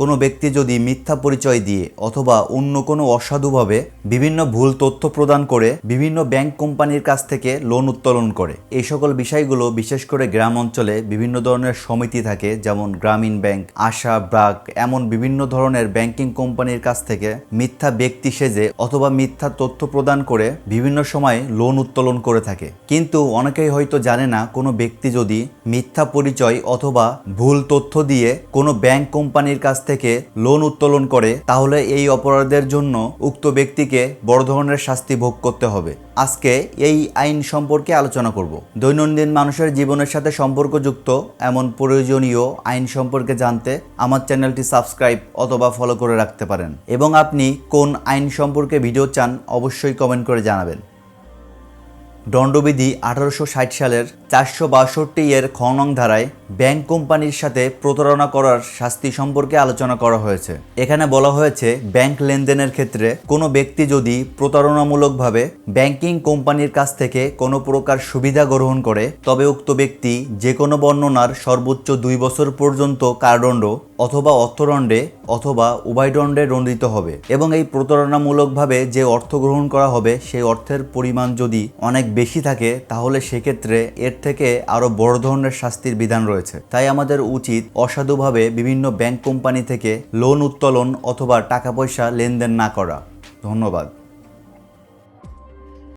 কোনো ব্যক্তি যদি মিথ্যা পরিচয় দিয়ে অথবা অন্য কোনো অসাধুভাবে বিভিন্ন ভুল তথ্য প্রদান করে বিভিন্ন ব্যাংক কোম্পানির কাছ থেকে লোন উত্তোলন করে। এই সকল বিষয়গুলো বিশেষ করে গ্রাম অঞ্চলে বিভিন্ন ধরনের সমিতি থাকে, যেমন গ্রামীণ ব্যাংক, আশা, ব্রাক, এমন বিভিন্ন ধরনের ব্যাংকিং কোম্পানির কাছ থেকে মিথ্যা ব্যক্তি সেজে অথবা মিথ্যা তথ্য প্রদান করে বিভিন্ন সময় লোন উত্তোলন করে থাকে। কিন্তু অনেকেই হয়তো জানে না, কোনো ব্যক্তি যদি মিথ্যা পরিচয় অথবা ভুল তথ্য দিয়ে কোনো ব্যাংক কোম্পানির কাছ থেকে লোন উত্তোলন করে, তাহলে এই অপরাধের জন্য উক্ত ব্যক্তিকে বড় ধরনের শাস্তি ভোগ করতে হবে। আজকে এই আইন সম্পর্কে আলোচনা করব। দৈনন্দিন মানুষের জীবনের সাথে সম্পর্কযুক্ত এমন প্রয়োজনীয় আইন সম্পর্কে জানতে আমার চ্যানেলটি সাবস্ক্রাইব অথবা ফলো করে রাখতে পারেন। এবং আপনি কোন আইন সম্পর্কে ভিডিও চান, অবশ্যই কমেন্ট করে জানাবেন। দণ্ডবিধি আঠারোশো ষাট সালের চারশো বাষট্টি এর খনং ধারায় ব্যাংক কোম্পানির সাথে প্রতারণা করার শাস্তি সম্পর্কে আলোচনা করা হয়েছে। এখানে বলা হয়েছে, ব্যাংক লেনদেনের ক্ষেত্রে কোনো ব্যক্তি যদি প্রতারণামূলকভাবে ব্যাংকিং কোম্পানির কাছ থেকে কোনো প্রকার সুবিধা গ্রহণ করে, তবে উক্ত ব্যক্তি যে কোনো বর্ণনার সর্বোচ্চ দুই বছর পর্যন্ত কারাদণ্ড অথবা অর্থদণ্ডে অথবা উভয়দণ্ডে দণ্ডিত হবে এবং এই প্রতারণামূলকভাবে যে অর্থ গ্রহণ করা হবে, সেই অর্থের পরিমাণ যদি অনেক বেশি থাকে, তাহলে সেক্ষেত্রে এর থেকে আরও বড় ধরনের শাস্তির বিধান রয়েছে। তাই আমাদের উচিত অসাধুভাবে বিভিন্ন ব্যাংক কোম্পানি থেকে লোন উত্তোলন অথবা টাকা পয়সা লেনদেন না করা। ধন্যবাদ।